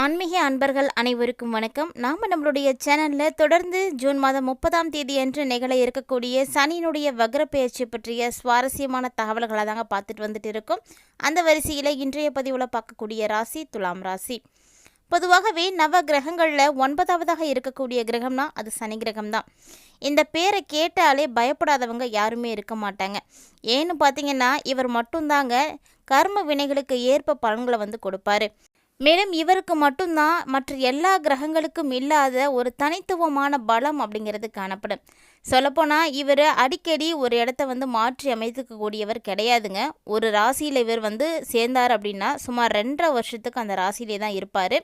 ஆன்மீக அன்பர்கள் அனைவருக்கும் வணக்கம். நாம் நம்மளுடைய சேனலில் தொடர்ந்து ஜூன் மாதம் முப்பதாம் தேதி அன்று நிகழ இருக்கக்கூடிய சனியினுடைய வக்ர பற்றிய சுவாரஸ்யமான தகவல்களை தாங்க பார்த்துட்டு வந்துட்டு இருக்கோம். அந்த வரிசையில் இன்றைய பதிவில் பார்க்கக்கூடிய ராசி துலாம் ராசி. பொதுவாகவே நவ கிரகங்களில் ஒன்பதாவதாக இருக்கக்கூடிய கிரகம்னா அது சனி கிரகம் தான் இந்த பேரை கேட்டாலே பயப்படாதவங்க யாருமே இருக்க மாட்டாங்க. ஏன்னு பார்த்தீங்கன்னா இவர் மட்டும்தாங்க கர்ம வினைகளுக்கு ஏற்ப பலன்களை வந்து கொடுப்பாரு. மேலும் இவருக்கு மட்டும்தான் மற்ற எல்லா கிரகங்களுக்கும் இல்லாத ஒரு தனித்துவமான பலம் அப்படிங்கிறது காணப்படும். சொல்லப்போனால் இவர் அடிக்கடி ஒரு இடத்த வந்து மாற்றி அமைத்துக்கக்கூடியவர் கிடையாதுங்க. ஒரு ராசியில் இவர் வந்து சேர்ந்தார் அப்படின்னா சுமார் ரெண்டரை வருஷத்துக்கு அந்த ராசியிலே தான் இருப்பார்.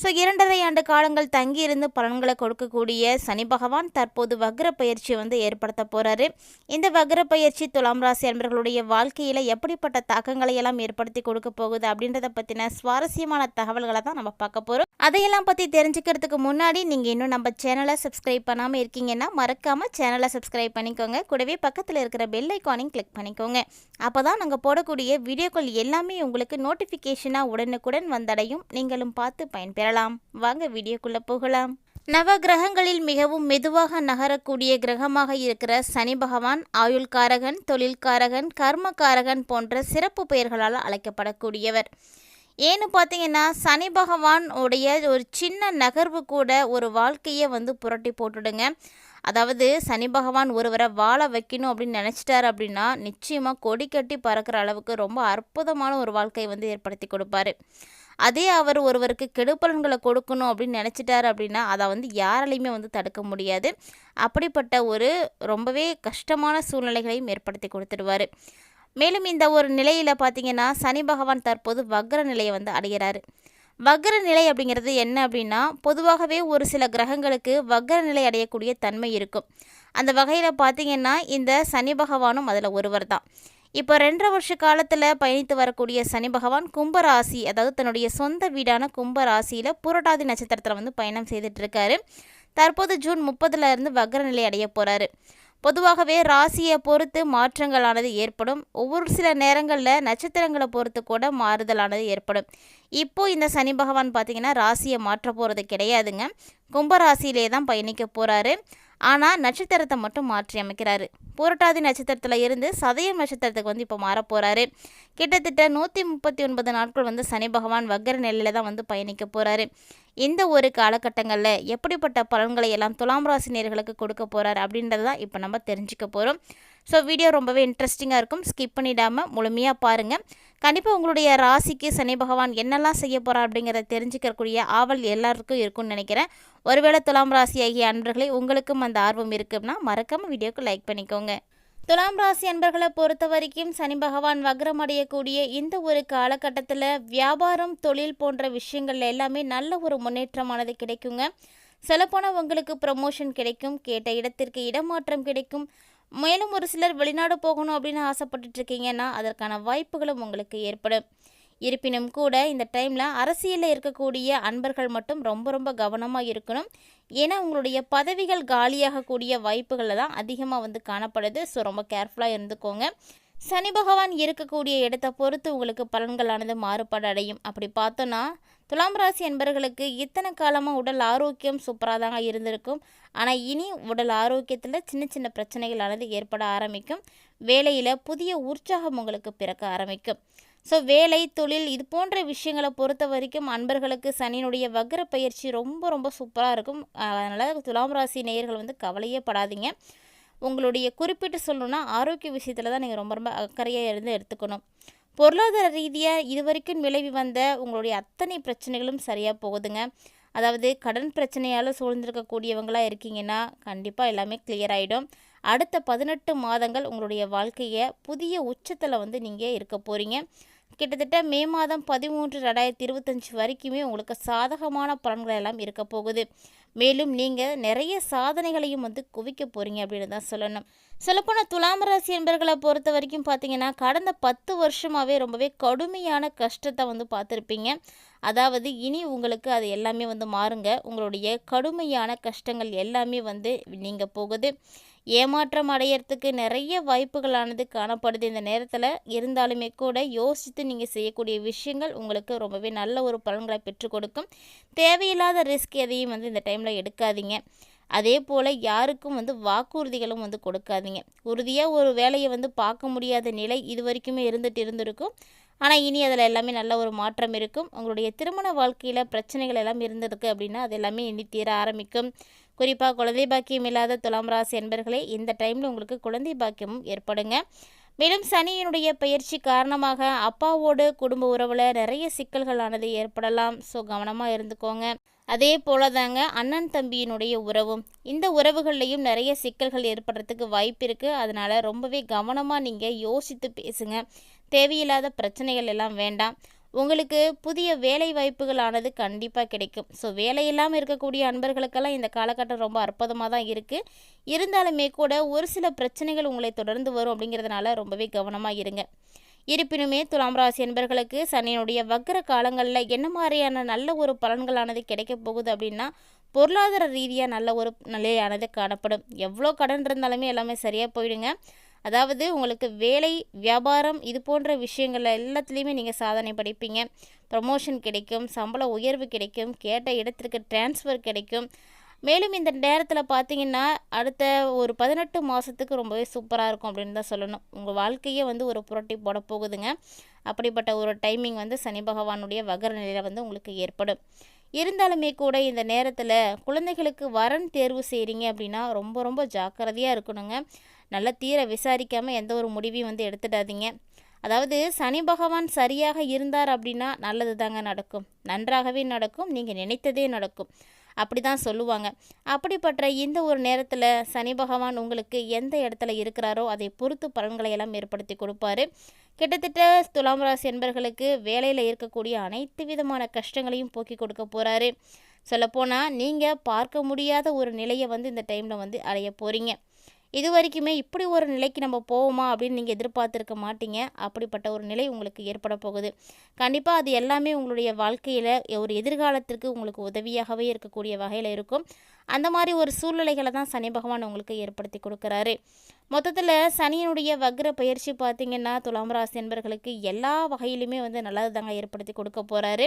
ஸோ இரண்டரை ஆண்டு காலங்கள் தங்கியிருந்து பலன்களை கொடுக்கக்கூடிய சனி பகவான் தற்போது வக்ர பயிற்சி வந்து ஏற்படுத்த போகிறாரு இந்த வக்ர பயிற்சி துலாம் ராசி அன்பர்களுடைய வாழ்க்கையில் எப்படிப்பட்ட தாக்கங்களை எல்லாம் ஏற்படுத்தி கொடுக்க போகுது அப்படின்றத பற்றின சுவாரஸ்யமான தகவல்களை தான் நம்ம பார்க்க போகிறோம் அதையெல்லாம் பற்றி தெரிஞ்சுக்கிறதுக்கு முன்னாடி நீங்கள் இன்னும் நம்ம சேனலை சப்ஸ்கிரைப் பண்ணாமல் இருக்கீங்கன்னா மறக்காமல் சேனலை சப்ஸ்கிரைப் பண்ணிக்கோங்க. கூடவே பக்கத்தில் இருக்கிற பெல் ஐக்கானையும் கிளிக் பண்ணிக்கோங்க. அப்போ தான் நாங்கள் போடக்கூடிய வீடியோக்கள் எல்லாமே உங்களுக்கு நோட்டிஃபிகேஷனாக உடனுக்குடன் வந்தடையும். நீங்களும் பார்த்து பயன்பெறலாம். வாங்க வீடியோக்குள்ளே போகலாம். நவ கிரகங்களில் மிகவும் மெதுவாக நகரக்கூடிய கிரகமாக இருக்கிற சனி பகவான் ஆயுள்காரகன் தொழில்காரகன் கர்மகாரகன் போன்ற சிறப்பு பெயர்களால் அழைக்கப்படக்கூடியவர். ஏன்னு பார்த்தீங்கன்னா சனி பகவான் உடைய ஒரு சின்ன நகர்வு கூட ஒரு வாழ்க்கையை வந்து புரட்டி போட்டுடுங்க. அதாவது சனி பகவான் ஒருவரை வாழ வைக்கணும் அப்படின்னு நினச்சிட்டாரு அப்படின்னா நிச்சயமாக கொடி கட்டி பறக்கிற அளவுக்கு ரொம்ப அற்புதமான ஒரு வாழ்க்கையை வந்து ஏற்படுத்தி கொடுப்பாரு. அதே அவர் ஒருவருக்கு கெடுப்பலன்களை கொடுக்கணும் அப்படின்னு நினச்சிட்டாரு அப்படின்னா அதை வந்து யாராலையுமே வந்து தடுக்க முடியாது. அப்படிப்பட்ட ஒரு ரொம்பவே கஷ்டமான சூழ்நிலைகளையும் ஏற்படுத்தி கொடுத்துடுவார். மேலும் இந்த ஒரு நிலையில் பார்த்தீங்கன்னா சனி பகவான் தற்போது வக்ர நிலையை வந்து அடைகிறாரு. வக்ர நிலை அப்படிங்கிறது என்ன அப்படின்னா பொதுவாகவே ஒரு சில கிரகங்களுக்கு வக்ர நிலை அடையக்கூடிய தன்மை இருக்கும். அந்த வகையில் பார்த்தீங்கன்னா இந்த சனி பகவானும் அதில் ஒருவர் தான். இப்போ ரெண்டரை வருஷ காலத்தில் பயணித்து வரக்கூடிய சனி பகவான் கும்பராசி அதாவது தன்னுடைய சொந்த வீடான கும்பராசியில் புரட்டாதி நட்சத்திரத்தில் வந்து பயணம் செய்துட்டு இருக்காரு. தற்போது ஜூன் முப்பதுல இருந்து வக்ர நிலை அடைய போகிறாரு பொதுவாகவே ராசியை பொறுத்து மாற்றங்களானது ஏற்படும். ஒவ்வொரு சில நேரங்களில் நட்சத்திரங்களை பொறுத்து கூட மாறுதலானது ஏற்படும். இப்போ இந்த சனி பகவான் பார்த்தீங்கன்னா ராசியை மாற்ற போகிறது கிடையாதுங்க. கும்பராசியிலே தான் பயணிக்க போகிறாரு ஆனால் நட்சத்திரத்தை மட்டும் மாற்றி அமைக்கிறாரு. பூரட்டாதி நட்சத்திரத்தில் இருந்து சதயம் நட்சத்திரத்துக்கு வந்து இப்போ மாறப்போகிறாரு கிட்டத்தட்ட நூற்றி முப்பத்தி ஒன்பது நாட்கள் வந்து சனி பகவான் வக்கர நிலையில் தான் வந்து பயணிக்க போகிறாரு இந்த ஒரு காலகட்டங்களில் எப்படிப்பட்ட பலன்களை எல்லாம் துலாம் ராசி நேர்களுக்கு கொடுக்க போகிறார் அப்படின்றது தான் இப்போ நம்ம தெரிஞ்சுக்க போகிறோம் ஸோ வீடியோ ரொம்பவே இன்ட்ரெஸ்டிங்காக இருக்கும். ஸ்கிப் பண்ணிடாமல் முழுமையாக பாருங்கள் கண்டிப்பாக உங்களுடைய ராசிக்கு சனி பகவான் என்னெல்லாம் செய்ய போகிறார் அப்படிங்கிறத தெரிஞ்சுக்கக்கூடிய ஆவல் எல்லாருக்கும் இருக்கும்னு நினைக்கிறேன். ஒருவேளை துலாம் ராசி ஆகிய அன்பர்களே உங்களுக்கும் அந்த ஆர்வம் இருக்குன்னா மறக்காமல் வீடியோக்கு லைக் பண்ணிக்கோங்க. துலாம் ராசி அன்பர்களை பொறுத்த வரைக்கும் சனி பகவான் வக்ரம் அடையக்கூடிய இந்த ஒரு காலகட்டத்தில் வியாபாரம் தொழில் போன்ற விஷயங்கள் எல்லாமே நல்ல ஒரு முன்னேற்றமானது கிடைக்குங்க. சொல்லப்போனால் உங்களுக்கு ப்ரமோஷன் கிடைக்கும் கேட்ட இடத்திற்கு இடமாற்றம் கிடைக்கும். மேலும் ஒரு சிலர் வெளிநாடு போகணும் அப்படின்னு ஆசைப்பட்டுட்ருக்கீங்கன்னா அதற்கான வாய்ப்புகளும் உங்களுக்கு ஏற்படும். இருப்பினும் கூட இந்த டைமில் அரசியலில் இருக்கக்கூடிய அன்பர்கள் மட்டும் ரொம்ப ரொம்ப கவனமாக இருக்கணும். ஏன்னா உங்களுடைய பதவிகள் காலியாகக்கூடிய வாய்ப்புகளில் தான் அதிகமாக வந்து காணப்படுது. ஸோ ரொம்ப கேர்ஃபுல்லாக இருந்துக்கோங்க. சனி பகவான் இருக்கக்கூடிய இடத்தை பொறுத்து உங்களுக்கு பலன்களானது மாறுபாடு அடையும். அப்படி பார்த்தோன்னா துலாம் ராசி என்பர்களுக்கு இத்தனை காலமாக உடல் ஆரோக்கியம் சூப்பராக தாங்க இருந்திருக்கும். ஆனால் இனி உடல் ஆரோக்கியத்தில் சின்ன சின்ன பிரச்சனைகளானது ஏற்பட ஆரம்பிக்கும். வேலையில் புதிய உற்சாகம் உங்களுக்கு பிறக்க ஆரம்பிக்கும். ஸோ வேலை தொழில் இது போன்ற விஷயங்களை பொறுத்த வரைக்கும் அன்பர்களுக்கு சனியினுடைய வக்ர பயிற்சி ரொம்ப ரொம்ப சூப்பராக இருக்கும். அதனால் துலாம் ராசி நேயர்கள் வந்து கவலையே படாதீங்க. உங்களுடைய குறிப்பிட்டு சொல்லணும்னா ஆரோக்கிய விஷயத்தில் தான் நீங்கள் ரொம்ப ரொம்ப அக்கறையாக இருந்து எடுத்துக்கணும். பொருளாதார ரீதியாக இது வரைக்கும் விளைவி வந்த உங்களுடைய அத்தனை பிரச்சனைகளும் சரியாக போகுதுங்க. அதாவது கடன் பிரச்சனையால் சூழ்ந்திருக்கக்கூடியவங்களாக இருக்கீங்கன்னா கண்டிப்பாக எல்லாமே கிளியர் ஆகிடும் அடுத்த பதினெட்டு மாதங்கள் உங்களுடைய வாழ்க்கையை புதிய உச்சத்தில் வந்து நீங்கள் இருக்க போகிறீங்க கிட்டத்தட்ட மே மாதம் பதிமூன்று ரெண்டாயிரத்தி இருபத்தஞ்சி வரைக்குமே உங்களுக்கு சாதகமான பலன்கள் எல்லாம் இருக்க போகுது. மேலும் நீங்கள் நிறைய சாதனைகளையும் வந்து குவிக்க போகிறீங்க அப்படின்னு தான் சொல்லணும். சொல்லப்போனால் துலாம் ராசி என்பர்களை பொறுத்த வரைக்கும் பார்த்தீங்கன்னா கடந்த பத்து வருஷமாகவே ரொம்பவே கடுமையான கஷ்டத்தை வந்து பார்த்துருப்பீங்க. அதாவது இனி உங்களுக்கு அது எல்லாமே வந்து மாறுங்க. உங்களுடைய கடுமையான கஷ்டங்கள் எல்லாமே வந்து நீங்கள் போகுது. ஏமாற்றம் அடையிறதுக்கு நிறைய வாய்ப்புகளானது காணப்படுது இந்த நேரத்தில். இருந்தாலுமே கூட யோசித்து நீங்கள் செய்யக்கூடிய விஷயங்கள் உங்களுக்கு ரொம்பவே நல்ல ஒரு பலன்களை பெற்றுக் கொடுக்கும். தேவையில்லாத ரிஸ்க் எதையும் வந்து இந்த டைமில் எடுக்காதீங்க. அதே போல் யாருக்கும் வந்து வாக்குறுதிகளும் வந்து கொடுக்காதீங்க. உறுதியாக ஒரு வேலையை வந்து பார்க்க முடியாத நிலை இது வரைக்குமே இருந்துட்டு இருந்திருக்கும். ஆனால் இனி அதில் எல்லாமே நல்ல ஒரு மாற்றம் இருக்கும். உங்களுடைய திருமண வாழ்க்கையில் பிரச்சனைகள் எல்லாம் இருந்திருக்கு அப்படின்னா அது எல்லாமே இனி தீர ஆரம்பிக்கும். குறிப்பாக குழந்தை பாக்கியம் இல்லாத துலாம் ராசி என்பர்களே இந்த டைமில் உங்களுக்கு குழந்தை பாக்கியமும் ஏற்படுங்க. மேலும் சனியினுடைய பயிற்சி காரணமாக அப்பாவோடு குடும்ப உறவில் நிறைய சிக்கல்களானது ஏற்படலாம். ஸோ கவனமாக இருந்துக்கோங்க. அதே போல தாங்க அண்ணன் தம்பியினுடைய உறவும். இந்த உறவுகள்லையும் நிறைய சிக்கல்கள் ஏற்படுறதுக்கு வாய்ப்பு இருக்குது அதனால் ரொம்பவே கவனமாக நீங்கள் யோசித்து பேசுங்க. தேவையில்லாத பிரச்சனைகள் எல்லாம் வேண்டாம். உங்களுக்கு புதிய வேலை வாய்ப்புகளானது கண்டிப்பாக கிடைக்கும். ஸோ வேலை இல்லாமல் இருக்கக்கூடிய அன்பர்களுக்கெல்லாம் இந்த காலகட்டம் ரொம்ப அற்புதமாக தான் இருக்குது இருந்தாலுமே கூட ஒரு சில பிரச்சனைகள் உங்களை தொடர்ந்து வரும் அப்படிங்கிறதுனால ரொம்பவே கவனமாக இருங்க. இருப்பினுமே துலாம் ராசி என்பர்களுக்கு சனியினுடைய வக்கர காலங்களில் என்ன மாதிரியான நல்ல ஒரு பலன்களானது கிடைக்க போகுது அப்படின்னா பொருளாதார ரீதியாக நல்ல ஒரு நிலையானது காணப்படும். எவ்வளோ கடன் இருந்தாலுமே எல்லாமே சரியாக போயிடுங்க. அதாவது உங்களுக்கு வேலை வியாபாரம் இது போன்ற விஷயங்கள் எல்லாத்துலேயுமே நீங்கள் சாதனை படிப்பீங்க. ப்ரமோஷன் கிடைக்கும் சம்பள உயர்வு கிடைக்கும் கேட்ட இடத்திற்கு டிரான்ஸ்ஃபர் கிடைக்கும். மேலும் இந்த நேரத்தில் பார்த்தீங்கன்னா அடுத்த ஒரு பதினெட்டு மாதத்துக்கு ரொம்பவே சூப்பராக இருக்கும் அப்படின்னு தான் சொல்லணும். உங்கள் வாழ்க்கையே வந்து ஒரு புரட்டி போட போகுதுங்க. அப்படிப்பட்ட ஒரு டைமிங் வந்து சனி பகவானுடைய வகர நிலையில் வந்து உங்களுக்கு ஏற்படும். இருந்தாலுமே கூட இந்த நேரத்தில் குழந்தைகளுக்கு வரன் தேர்வு செய்கிறீங்க அப்படின்னா ரொம்ப ரொம்ப ஜாக்கிரதையாக இருக்கணுங்க. நல்லா தீர விசாரிக்காமல் எந்த ஒரு முடிவையும் வந்து எடுத்துடாதீங்க. அதாவது சனி பகவான் சரியாக இருந்தார் அப்படின்னா நல்லது தாங்க நடக்கும். நன்றாகவே நடக்கும். நீங்கள் நினைத்ததே நடக்கும். அப்படி தான் சொல்லுவாங்க. அப்படிப்பட்ட இந்த ஒரு நேரத்தில் சனி பகவான் உங்களுக்கு எந்த இடத்துல இருக்கிறாரோ அதை பொறுத்து பலன்களை எல்லாம் ஏற்படுத்தி கொடுப்பாரு. கிட்டத்தட்ட துலாம் ராசி என்பர்களுக்கு வேலையில் இருக்கக்கூடிய அனைத்து விதமான கஷ்டங்களையும் போக்கி கொடுக்க போகிறாரு சொல்லப்போனால் நீங்கள் பார்க்க முடியாத ஒரு நிலையை வந்து இந்த டைமில் வந்து அடைய போகிறீங்க இது வரைக்குமே இப்படி ஒரு நிலைக்கு நம்ம போவோமா அப்படின்னு நீங்கள் எதிர்பார்த்துருக்க மாட்டீங்க. அப்படிப்பட்ட ஒரு நிலை உங்களுக்கு ஏற்பட போகுது. கண்டிப்பாக அது எல்லாமே உங்களுடைய வாழ்க்கையில் ஒரு எதிர்காலத்திற்கு உங்களுக்கு உதவியாகவே இருக்கக்கூடிய வகையில் இருக்கும். அந்த மாதிரி ஒரு சூழ்நிலைகளை தான் சனி பகவான் உங்களுக்கு ஏற்படுத்தி கொடுக்குறாரு. மொத்தத்தில் சனியினுடைய வக்ர பயிற்சி பார்த்திங்கன்னா துலாம் ராசி என்பர்களுக்கு எல்லா வகையிலுமே வந்து நல்லது தாங்க ஏற்படுத்தி கொடுக்க போகிறாரு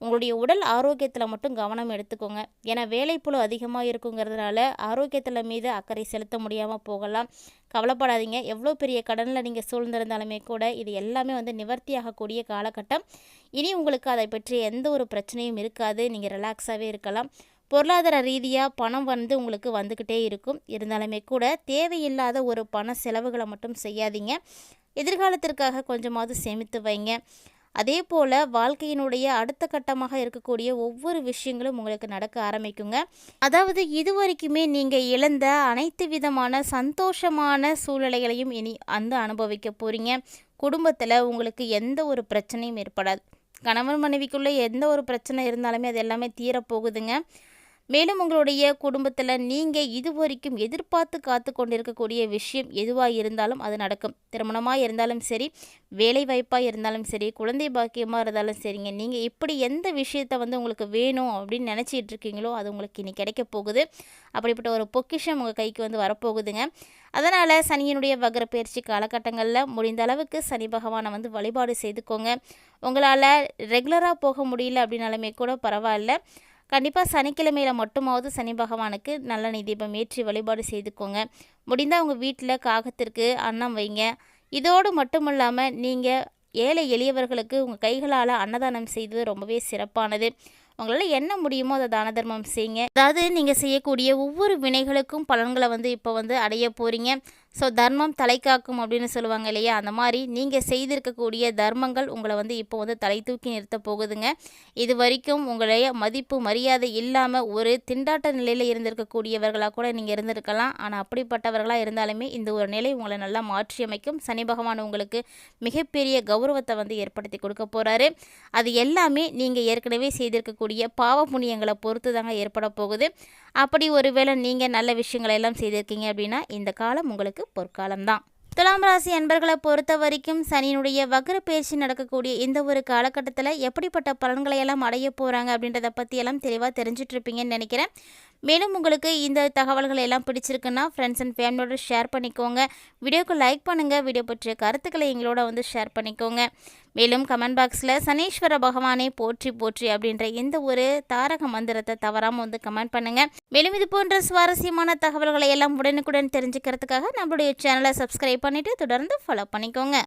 உங்களுடைய உடல் ஆரோக்கியத்தில் மட்டும் கவனம் எடுத்துக்கோங்க. ஏன்னா வேலைப்புழு அதிகமாக இருக்குங்கிறதுனால ஆரோக்கியத்தில் மீது அக்கறை செலுத்த முடியாமல் போகலாம். கவலைப்படாதீங்க. எவ்வளோ பெரிய கடனில் நீங்கள் சூழ்ந்திருந்தாலுமே கூட இது எல்லாமே வந்து நிவர்த்தி ஆகக்கூடிய காலகட்டம். இனி உங்களுக்கு அதை பற்றி எந்த ஒரு பிரச்சனையும் இருக்காது. நீங்கள் ரிலாக்ஸாகவே இருக்கலாம். பொருளாதார ரீதியாக பணம் வந்து உங்களுக்கு வந்துக்கிட்டே இருக்கும். இருந்தாலுமே கூட தேவையில்லாத ஒரு பண செலவுகளை மட்டும் செய்யாதீங்க. எதிர்காலத்திற்காக கொஞ்சமாவது சேமித்து வைங்க. அதே போல் வாழ்க்கையினுடைய அடுத்த கட்டமாக இருக்கக்கூடிய ஒவ்வொரு விஷயங்களும் உங்களுக்கு நடக்க ஆரம்பிக்குங்க. அதாவது இது வரைக்குமே நீங்கள் இழந்த அனைத்து விதமான சந்தோஷமான சூழ்நிலைகளையும் இனி அந்த அனுபவிக்க போகிறீங்க குடும்பத்தில் உங்களுக்கு எந்த ஒரு பிரச்சனையும் ஏற்படாது. கணவன் மனைவிக்குள்ளே எந்த ஒரு பிரச்சனை இருந்தாலுமே அது எல்லாமே தீரப்போகுதுங்க. மேலும் உங்களுடைய குடும்பத்தில் நீங்கள் இது வரைக்கும் எதிர்பார்த்து காத்து கொண்டிருக்கக்கூடிய விஷயம் எதுவாக இருந்தாலும் அது நடக்கும். திருமணமாக இருந்தாலும் சரி வேலை வாய்ப்பாக இருந்தாலும் சரி குழந்தை பாக்கியமாக இருந்தாலும் சரிங்க. நீங்கள் இப்படி எந்த விஷயத்த வந்து உங்களுக்கு வேணும் அப்படின்னு நினச்சிட்டு இருக்கீங்களோ அது உங்களுக்கு இனி கிடைக்க போகுது. அப்படிப்பட்ட ஒரு பொக்கிஷம் உங்கள் கைக்கு வந்து வரப்போகுதுங்க. அதனால் சனியினுடைய வகர பயிற்சி காலகட்டங்களில் முடிந்த அளவுக்கு சனி பகவானை வந்து வழிபாடு செய்துக்கோங்க. உங்களால் ரெகுலராக போக முடியல அப்படின்னாலுமே கூட பரவாயில்ல. கண்டிப்பாக சனிக்கிழமையில் மட்டுமாவது சனி பகவானுக்கு நல்லெண்ணெய் தீபம் ஏற்றி வழிபாடு செய்துக்கோங்க. முடிந்தால் உங்கள் வீட்டில் காகத்திற்கு அன்னம் வைங்க. இதோடு மட்டும் இல்லாமல் நீங்கள் ஏழை எளியவர்களுக்கு உங்கள் கைகளால் அன்னதானம் செய்தது ரொம்பவே சிறப்பானது. உங்களால் என்ன முடியுமோ அதை தான தர்மம் செய்யுங்க அதாவது நீங்கள் செய்யக்கூடிய ஒவ்வொரு வினைகளுக்கும் பலன்களை வந்து இப்போ வந்து அடைய போகிறீங்க ஸோ தர்மம் தலை காக்கும் அப்படின்னு சொல்லுவாங்க இல்லையா? அந்த மாதிரி நீங்கள் செய்திருக்கக்கூடிய தர்மங்கள் உங்களை வந்து இப்போ வந்து தலை தூக்கி நிறுத்த போகுதுங்க. இது வரைக்கும் உங்களுடைய மதிப்பு மரியாதை இல்லாமல் ஒரு திண்டாட்ட நிலையில் இருந்திருக்கக்கூடியவர்களாக கூட நீங்கள் இருந்திருக்கலாம். ஆனால் அப்படிப்பட்டவர்களாக இருந்தாலுமே இந்த ஒரு நிலை உங்களை நல்லா மாற்றி அமைக்கும் சனி பகவான் உங்களுக்கு மிகப்பெரிய கௌரவத்தை வந்து ஏற்படுத்தி கொடுக்க போகிறாரு அது எல்லாமே நீங்கள் ஏற்கனவே செய்திருக்கக்கூடிய பாவ புண்ணியங்களை பொறுத்து தாங்க ஏற்பட போகுது. அப்படி ஒருவேளை நீங்கள் நல்ல விஷயங்களை எல்லாம் செய்திருக்கீங்க அப்படின்னா இந்த காலம் உங்களுக்கு பொற்காலம்தான். துலாம் ராசி அன்பர்களை பொறுத்த வரைக்கும் சனியினுடைய வக்ர பயிற்சி நடக்கக்கூடிய இந்த ஒரு காலகட்டத்தில் எப்படிப்பட்ட பலன்களை எல்லாம் அடைய போகிறாங்க அப்படின்றத பற்றியெல்லாம் தெளிவாக தெரிஞ்சிட்ருப்பீங்கன்னு நினைக்கிறேன். மேலும் உங்களுக்கு இந்த தகவல்கள் எல்லாம் பிடிச்சிருக்குன்னா ஃப்ரெண்ட்ஸ் அண்ட் ஃபேமிலியோட ஷேர் பண்ணிக்கோங்க. வீடியோக்கு லைக் பண்ணுங்கள் வீடியோ பற்றிய கருத்துக்களை எங்களோட வந்து ஷேர் பண்ணிக்கோங்க. மேலும் கமெண்ட் பாக்ஸில் சனீஸ்வர பகவானே போற்றி போற்றி அப்படின்ற இந்த ஒரு தாரக மந்திரத்தை தவறாமல் வந்து கமெண்ட் பண்ணுங்கள் மேலும் இது போன்ற சுவாரஸ்யமான தகவல்களை எல்லாம் உடனுக்குடன் தெரிஞ்சுக்கிறதுக்காக நம்மளுடைய சேனலை சப்ஸ்கிரைப் பண்ணிவிட்டு தொடர்ந்து ஃபாலோ பண்ணிக்கோங்க.